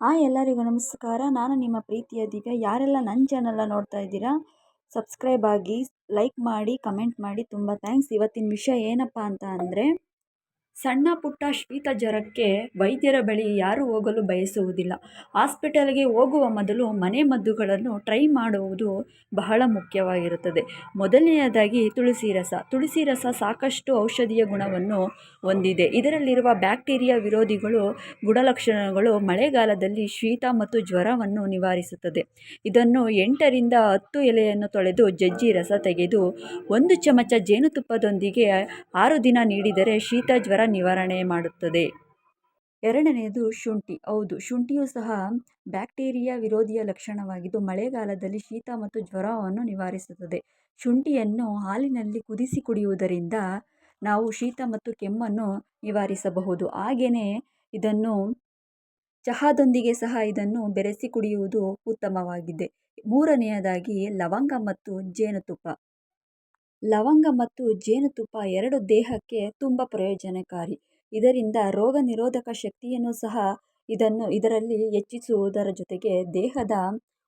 Hi ಎಲ್ಲರಿಗೂ ನಮಸ್ಕಾರ. ನಾನು ನಿಮ್ಮ ಪ್ರೀತಿಯ ದಿವ್ಯ. ಯಾರೆಲ್ಲ ನನ್ನ ಚಾನಲ್ನ ನೋಡ್ತಾ ಇದ್ದೀರಾ ಸಬ್ಸ್ಕ್ರೈಬ್ ಆಗಿ ಲೈಕ್ ಮಾಡಿ ಕಮೆಂಟ್ ಮಾಡಿ ತುಂಬ ಥ್ಯಾಂಕ್ಸ್ ಇವತ್ತಿನ ವಿಷಯ ಏನಪ್ಪ ಅಂತ ಅಂದರೆ ಸಣ್ಣ ಪುಟ್ಟ ಶೀತ ಜ್ವರಕ್ಕೆ ವೈದ್ಯರ ಬಳಿ ಯಾರೂ ಹೋಗಲು ಬಯಸುವುದಿಲ್ಲ. ಹಾಸ್ಪಿಟಲ್ಗೆ ಹೋಗುವ ಮೊದಲು ಮನೆ ಮದ್ದುಗಳನ್ನು ಟ್ರೈ ಮಾಡುವುದು ಬಹಳ ಮುಖ್ಯವಾಗಿರುತ್ತದೆ. ಮೊದಲನೆಯದಾಗಿ ತುಳಸಿ ರಸ ತುಳಸಿ ರಸ ಸಾಕಷ್ಟು ಔಷಧೀಯ ಗುಣವನ್ನು ಹೊಂದಿದೆ. ಇದರಲ್ಲಿರುವ ಬ್ಯಾಕ್ಟೀರಿಯಾ ವಿರೋಧಿಗಳು, ಗುಣಲಕ್ಷಣಗಳು ಮಳೆಗಾಲದಲ್ಲಿ ಶೀತ ಮತ್ತು ಜ್ವರವನ್ನು ನಿವಾರಿಸುತ್ತದೆ. ಇದನ್ನು ಎಂಟರಿಂದ ಹತ್ತು ಎಲೆಯನ್ನು ತೊಳೆದು ಜಜ್ಜಿ ರಸ ತೆಗೆದು ಒಂದು ಚಮಚ ಜೇನುತುಪ್ಪದೊಂದಿಗೆ ಆರು ದಿನ ನೀಡಿದರೆ ಶೀತ ಜ್ವರ ನಿವಾರಣೆ ಮಾಡುತ್ತದೆ. ಎರಡನೆಯದು ಶುಂಠಿ. ಹೌದು, ಶುಂಠಿಯು ಸಹ ಬ್ಯಾಕ್ಟೀರಿಯಾ ವಿರೋಧಿಯ ಲಕ್ಷಣವಾಗಿದ್ದು, ಮಳೆಗಾಲದಲ್ಲಿ ಶೀತ ಮತ್ತು ಜ್ವರವನ್ನು ನಿವಾರಿಸುತ್ತದೆ. ಶುಂಠಿಯನ್ನು ಹಾಲಿನಲ್ಲಿ ಕುದಿಸಿ ಕುಡಿಯುವುದರಿಂದ ನಾವು ಶೀತ ಮತ್ತು ಕೆಮ್ಮನ್ನು ನಿವಾರಿಸಬಹುದು. ಹಾಗೆಯೇ ಇದನ್ನು, ಚಹಾದೊಂದಿಗೆ ಸಹ ಇದನ್ನು ಬೆರೆಸಿ ಕುಡಿಯುವುದು ಉತ್ತಮವಾಗಿದೆ. ಮೂರನೆಯದಾಗಿ ಲವಂಗ ಮತ್ತು ಜೇನುತುಪ್ಪ. ಲವಂಗ ಮತ್ತು ಜೇನುತುಪ್ಪ ಎರಡು ದೇಹಕ್ಕೆ ತುಂಬ ಪ್ರಯೋಜನಕಾರಿ. ಇದರಿಂದ ರೋಗ ನಿರೋಧಕ ಶಕ್ತಿಯನ್ನು ಸಹ ಇದನ್ನು ಇದರಲ್ಲಿ ಹೆಚ್ಚಿಸುವುದರ ಜೊತೆಗೆ ದೇಹದ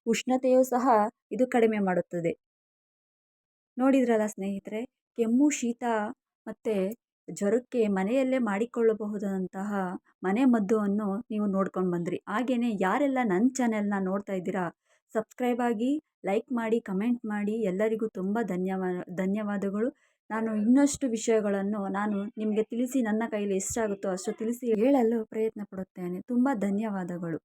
ಉಷ್ಣತೆಯೂ ಸಹ ಇದು ಕಡಿಮೆ ಮಾಡುತ್ತದೆ. ನೋಡಿದ್ರಲ್ಲ ಸ್ನೇಹಿತರೆ, ಕೆಮ್ಮು, ಶೀತ ಮತ್ತು ಜ್ವರಕ್ಕೆ ಮನೆಯಲ್ಲೇ ಮಾಡಿಕೊಳ್ಳಬಹುದಂತಹ ಮನೆ ಮದ್ದನ್ನು ನೀವು ನೋಡ್ಕೊಂಡು ಬಂದಿರಿ. ಹಾಗೆಯೇ ಯಾರೆಲ್ಲ ನನ್ನ ಚಾನೆಲ್ನ ನೋಡ್ತಾ ಇದ್ದೀರಾ ಸಬ್ಸ್ಕ್ರೈಬ್ ಆಗಿ ಲೈಕ್ ಮಾಡಿ, ಕಮೆಂಟ್ ಮಾಡಿ, ಎಲ್ಲರಿಗೂ ತುಂಬ ಧನ್ಯವಾ, ಧನ್ಯವಾದಗಳು. ನಾನು ಇನ್ನಷ್ಟು ವಿಷಯಗಳನ್ನು ನಾನು ನಿಮಗೆ ತಿಳಿಸಿ ನನ್ನ ಕೈಯಲ್ಲಿ ಎಷ್ಟಾಗುತ್ತೋ ಅಷ್ಟು ತಿಳಿಸಿ ಹೇಳಲು ಪ್ರಯತ್ನ ಪಡುತ್ತೇನೆ. ತುಂಬ ಧನ್ಯವಾದಗಳು.